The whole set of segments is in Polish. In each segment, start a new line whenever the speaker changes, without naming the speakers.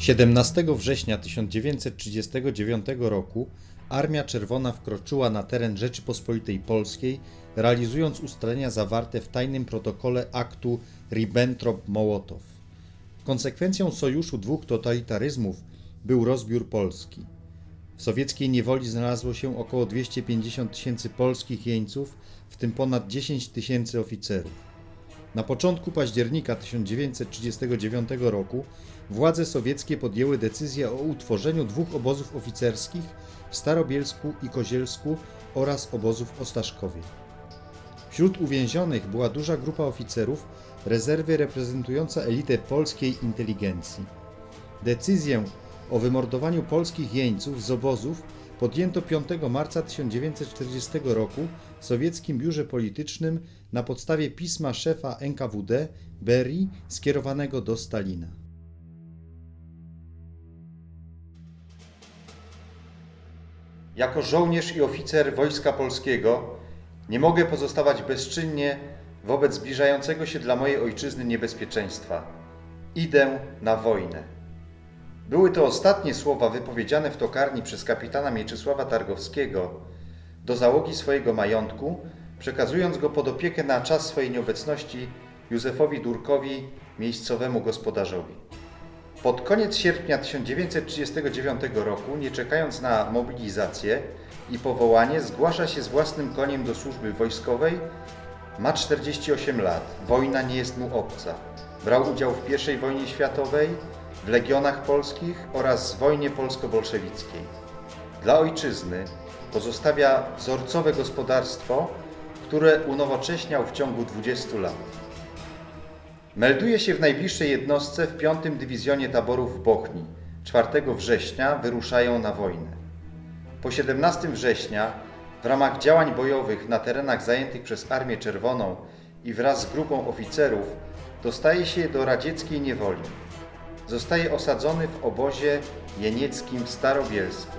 17 września 1939 roku Armia Czerwona wkroczyła na teren Rzeczypospolitej Polskiej, realizując ustalenia zawarte w tajnym protokole aktu Ribbentrop-Mołotow. Konsekwencją sojuszu dwóch totalitaryzmów był rozbiór Polski. W sowieckiej niewoli znalazło się około 250 tysięcy polskich jeńców, w tym ponad 10 tysięcy oficerów. Na początku października 1939 roku władze sowieckie podjęły decyzję o utworzeniu dwóch obozów oficerskich w Starobielsku i Kozielsku oraz obozu w Ostaszkowie. Wśród uwięzionych była duża grupa oficerów rezerwy reprezentująca elitę polskiej inteligencji. Decyzję o wymordowaniu polskich jeńców z obozów podjęto 5 marca 1940 roku w sowieckim biurze politycznym na podstawie pisma szefa NKWD Berii skierowanego do Stalina. Jako żołnierz i oficer Wojska Polskiego nie mogę pozostawać bezczynnie wobec zbliżającego się dla mojej ojczyzny niebezpieczeństwa. Idę na wojnę. Były to ostatnie słowa wypowiedziane w tokarni przez kapitana Mieczysława Targowskiego do załogi swojego majątku, przekazując go pod opiekę na czas swojej nieobecności Józefowi Durkowi, miejscowemu gospodarzowi. Pod koniec sierpnia 1939 roku, nie czekając na mobilizację i powołanie, zgłasza się z własnym koniem do służby wojskowej. Ma 48 lat, wojna nie jest mu obca. Brał udział w I wojnie światowej, w legionach polskich oraz w wojnie polsko-bolszewickiej. Dla ojczyzny pozostawia wzorcowe gospodarstwo, które unowocześniał w ciągu 20 lat. Melduje się w najbliższej jednostce w 5 Dywizjonie Taborów w Bochni. 4 września wyruszają na wojnę. Po 17 września w ramach działań bojowych na terenach zajętych przez Armię Czerwoną i wraz z grupą oficerów dostaje się do radzieckiej niewoli. Zostaje osadzony w obozie jenieckim w Starobielsku.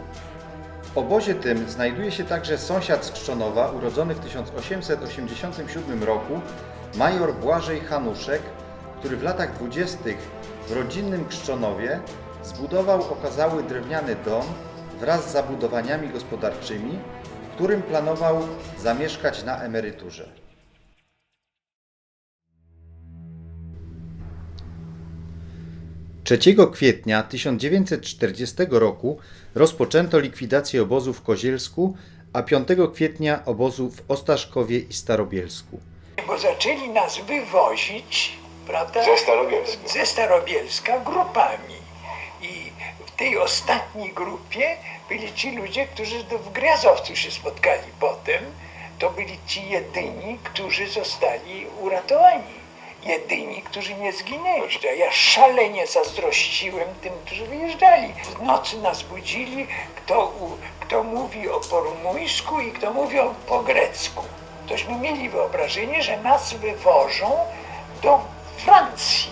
W obozie tym znajduje się także sąsiad z Krzczonowa, urodzony w 1887 roku, major Błażej Hanuszek, który w latach dwudziestych w rodzinnym Krzczonowie zbudował okazały drewniany dom wraz z zabudowaniami gospodarczymi, w którym planował zamieszkać na emeryturze. Trzeciego kwietnia 1940 roku rozpoczęto likwidację obozu w Kozielsku, a 5 kwietnia obozu w Ostaszkowie i Starobielsku.
Bo zaczęli nas wywozić, prawda?
Ze Starobielska.
Ze Starobielska grupami. I w tej ostatniej grupie byli ci ludzie, którzy w Gwiazdowcu się spotkali potem. To byli ci jedyni, którzy zostali uratowani. Jedyni, którzy nie zginęli. Ja szalenie zazdrościłem tym, którzy wyjeżdżali. W nocy nas budzili, kto, kto mówi o po rumuńsku i kto mówi o, po grecku. Tośmy mieli wyobrażenie, że nas wywożą do Francji.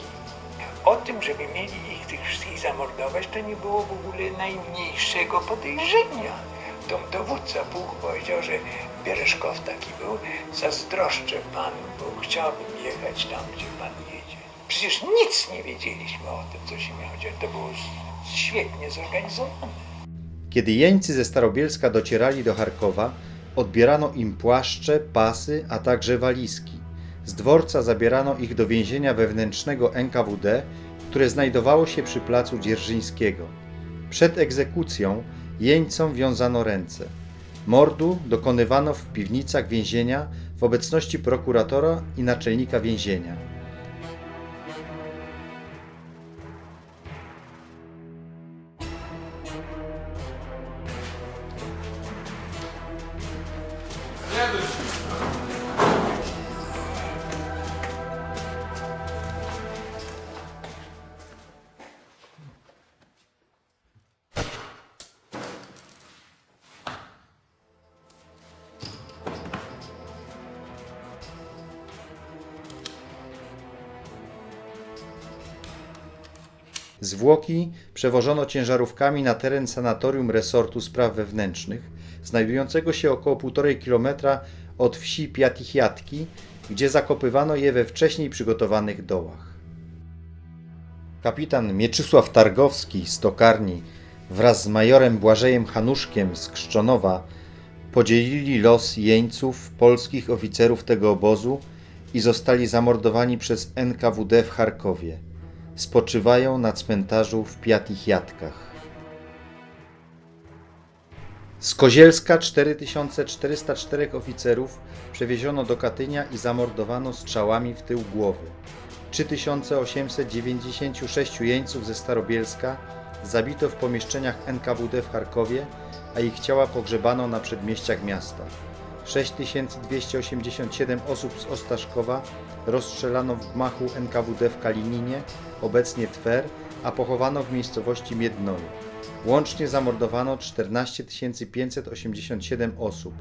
O tym, żeby mieli ich tych wszystkich zamordować, to nie było w ogóle najmniejszego podejrzenia. To dowódca pułku powiedział, że Biereszkow taki był, zazdroszczę panu, bo chciałbym jechać tam, gdzie pan jedzie. Przecież nic nie wiedzieliśmy o tym, co się miało dziać. To było świetnie zorganizowane.
Kiedy jeńcy ze Starobielska docierali do Charkowa, odbierano im płaszcze, pasy, a także walizki. Z dworca zabierano ich do więzienia wewnętrznego NKWD, które znajdowało się przy placu Dzierżyńskiego. Przed egzekucją jeńcom wiązano ręce. Mordu dokonywano w piwnicach więzienia w obecności prokuratora i naczelnika więzienia. Zwłoki przewożono ciężarówkami na teren sanatorium resortu spraw wewnętrznych, znajdującego się około 1,5 kilometra od wsi Piatichiatki, gdzie zakopywano je we wcześniej przygotowanych dołach. Kapitan Mieczysław Targowski z Tokarni wraz z majorem Błażejem Hanuszkiem z Krzczonowa podzielili los jeńców, polskich oficerów tego obozu i zostali zamordowani przez NKWD w Charkowie. Spoczywają na cmentarzu w Piatich Jatkach. Z Kozielska 4404 oficerów przewieziono do Katynia i zamordowano strzałami w tył głowy. 3896 jeńców ze Starobielska zabito w pomieszczeniach NKWD w Charkowie, a ich ciała pogrzebano na przedmieściach miasta. 6287 osób z Ostaszkowa rozstrzelano w gmachu NKWD w Kalininie, obecnie Twer, a pochowano w miejscowości Miednoje. Łącznie zamordowano 14 587 osób.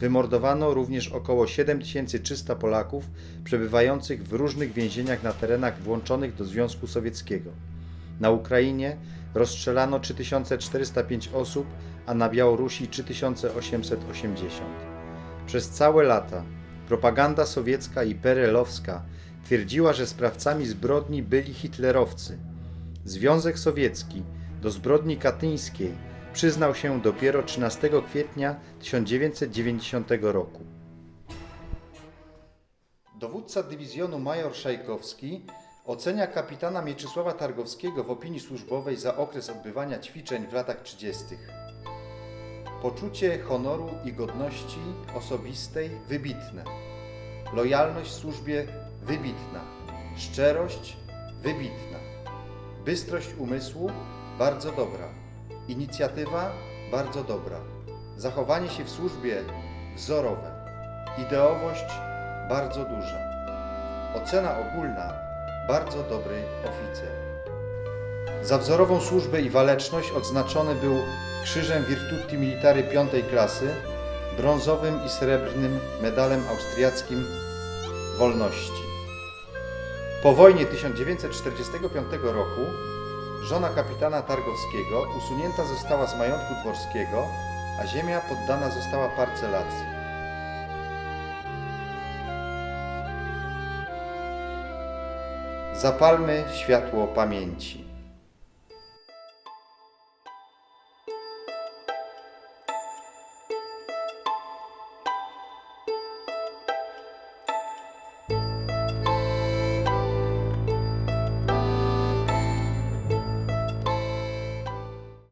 Wymordowano również około 7300 Polaków przebywających w różnych więzieniach na terenach włączonych do Związku Sowieckiego. Na Ukrainie rozstrzelano 3405 osób, a na Białorusi 3880. Przez całe lata propaganda sowiecka i perelowska twierdziła, że sprawcami zbrodni byli hitlerowcy. Związek Sowiecki do zbrodni katyńskiej przyznał się dopiero 13 kwietnia 1990 roku. Dowódca dywizjonu major Szajkowski ocenia kapitana Mieczysława Targowskiego w opinii służbowej za okres odbywania ćwiczeń w latach 30. Poczucie honoru i godności osobistej wybitne. Lojalność służbie wybitna. Szczerość wybitna. Bystrość umysłu bardzo dobra. Inicjatywa bardzo dobra. Zachowanie się w służbie wzorowe. Ideowość bardzo duża. Ocena ogólna bardzo dobry oficer. Za wzorową służbę i waleczność odznaczony był Krzyżem Virtuti Militari piątej klasy, brązowym i srebrnym medalem austriackim wolności. Po wojnie 1945 roku żona kapitana Targowskiego usunięta została z majątku dworskiego, a ziemia poddana została parcelacji. Zapalmy światło pamięci. Thank you.